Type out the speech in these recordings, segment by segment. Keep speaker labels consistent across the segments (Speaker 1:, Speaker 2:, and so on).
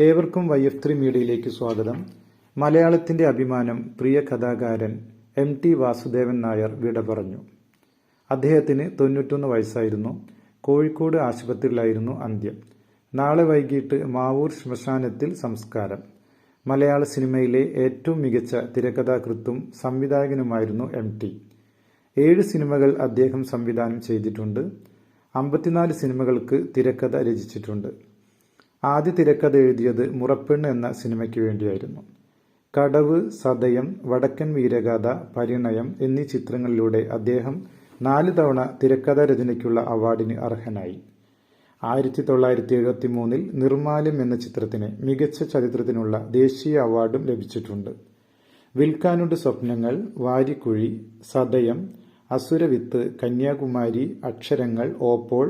Speaker 1: ഏവർക്കും Y F three മീഡിയയിലേക്ക് സ്വാഗതം. മലയാളത്തിന്റെ അഭിമാനം പ്രിയ കഥാകാരൻ എം ടി വാസുദേവൻ നായർ വിട പറഞ്ഞു. അദ്ദേഹത്തിന് തൊണ്ണൂറ്റൊന്ന് വയസ്സായിരുന്നു. കോഴിക്കോട് ആശുപത്രിയിലായിരുന്നു അന്ത്യം. നാളെ വൈകിട്ട് മാവൂർ ശ്മശാനത്തിൽ സംസ്കാരം. മലയാള സിനിമയിലെ ഏറ്റവും മികച്ച തിരക്കഥാകൃത്തും സംവിധായകനുമായിരുന്നു എം ടി. ഏഴ് സിനിമകൾ അദ്ദേഹം സംവിധാനം ചെയ്തിട്ടുണ്ട്. അമ്പത്തിനാല് സിനിമകൾക്ക് തിരക്കഥ രചിച്ചിട്ടുണ്ട്. ആദ്യ തിരക്കഥ എഴുതിയത് മുറപ്പെണ്ണ് എന്ന സിനിമയ്ക്ക് വേണ്ടിയായിരുന്നു. കടവ് സതയം വടക്കൻ വീരഗാഥ പരിണയം എന്നീ ചിത്രങ്ങളിലൂടെ അദ്ദേഹം നാല് തവണ തിരക്കഥ രചനയ്ക്കുള്ള അവാർഡിന് അർഹനായി. ആയിരത്തി തൊള്ളായിരത്തി എഴുപത്തി മൂന്നിൽ നിർമാല്യം എന്ന ചിത്രത്തിന് മികച്ച ചരിത്രത്തിനുള്ള ദേശീയ അവാർഡും ലഭിച്ചിട്ടുണ്ട്. വിൽക്കാനുണ്ട് സ്വപ്നങ്ങൾ വാരിക്കുഴി സതയം അസുരവിത്ത് കന്യാകുമാരി അക്ഷരങ്ങൾ ഓപ്പോൾ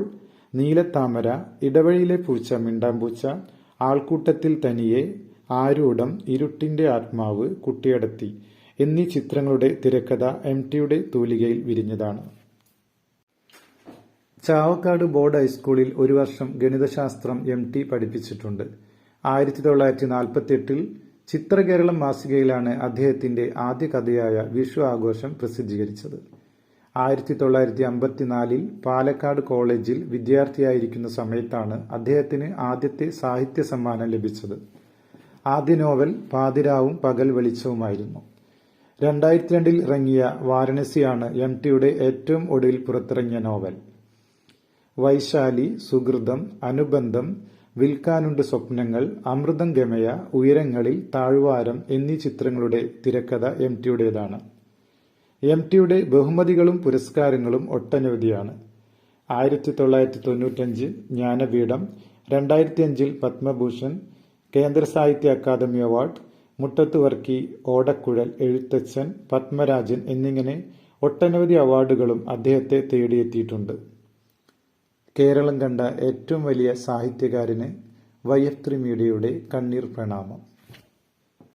Speaker 1: നീലത്താമര ഇടവഴിയിലെ പൂച്ച മിണ്ടാമ്പൂച്ച ആൾക്കൂട്ടത്തിൽ തനിയെ ആരൂഢം ഇരുട്ടിന്റെ ആത്മാവ് കുട്ടിയടത്തി എന്നീ ചിത്രങ്ങളുടെ തിരക്കഥ എം ടിയുടെ തൂലികയിൽ വിരിഞ്ഞതാണ്. ചാവക്കാട് ബോർഡ് ഹൈസ്കൂളിൽ ഒരു വർഷം ഗണിതശാസ്ത്രം എം ടി പഠിപ്പിച്ചിട്ടുണ്ട്. ആയിരത്തി തൊള്ളായിരത്തി നാൽപ്പത്തി എട്ടിൽ ചിത്രകേരളം മാസികയിലാണ് അദ്ദേഹത്തിന്റെ ആദ്യ കഥയായ വിഷു ആഘോഷം പ്രസിദ്ധീകരിച്ചത്. ആയിരത്തി തൊള്ളായിരത്തി അമ്പത്തിനാലിൽ പാലക്കാട് കോളേജിൽ വിദ്യാർത്ഥിയായിരിക്കുന്ന സമയത്താണ് അദ്ദേഹത്തിന് ആദ്യത്തെ സാഹിത്യ സമ്മാനം ലഭിച്ചത്. ആദ്യ നോവൽ പാതിരാവും പകൽ വെളിച്ചവുമായിരുന്നു. രണ്ടായിരത്തി രണ്ടിൽ ഇറങ്ങിയ വാരണസിയാണ് എം ടിയുടെ ഏറ്റവും ഒടുവിൽ പുറത്തിറങ്ങിയ നോവൽ. വൈശാലി സുഹൃതം അനുബന്ധം വിൽക്കാനുണ്ട് സ്വപ്നങ്ങൾ അമൃതം ഗമയ ഉയരങ്ങളിൽ താഴ്വാരം എന്നീ ചിത്രങ്ങളുടെ തിരക്കഥ എം ടിയുടേതാണ് എം ടിയുടെ ബഹുമതികളും പുരസ്കാരങ്ങളും ഒട്ടനവധിയാണ്. ആയിരത്തി തൊള്ളായിരത്തി തൊണ്ണൂറ്റഞ്ച് ജ്ഞാനപീഠം രണ്ടായിരത്തി അഞ്ചിൽ പത്മഭൂഷൺ കേന്ദ്ര സാഹിത്യ അക്കാദമി അവാർഡ് മുട്ടത്തുവർക്കി ഓടക്കുഴൽ എഴുത്തച്ഛൻ പത്മരാജൻ എന്നിങ്ങനെ ഒട്ടനവധി അവാർഡുകളും അദ്ദേഹത്തെ തേടിയെത്തിയിട്ടുണ്ട്. കേരളം കണ്ട ഏറ്റവും വലിയ സാഹിത്യകാരന് വൈ എഫ് കണ്ണീർ പ്രണാമം.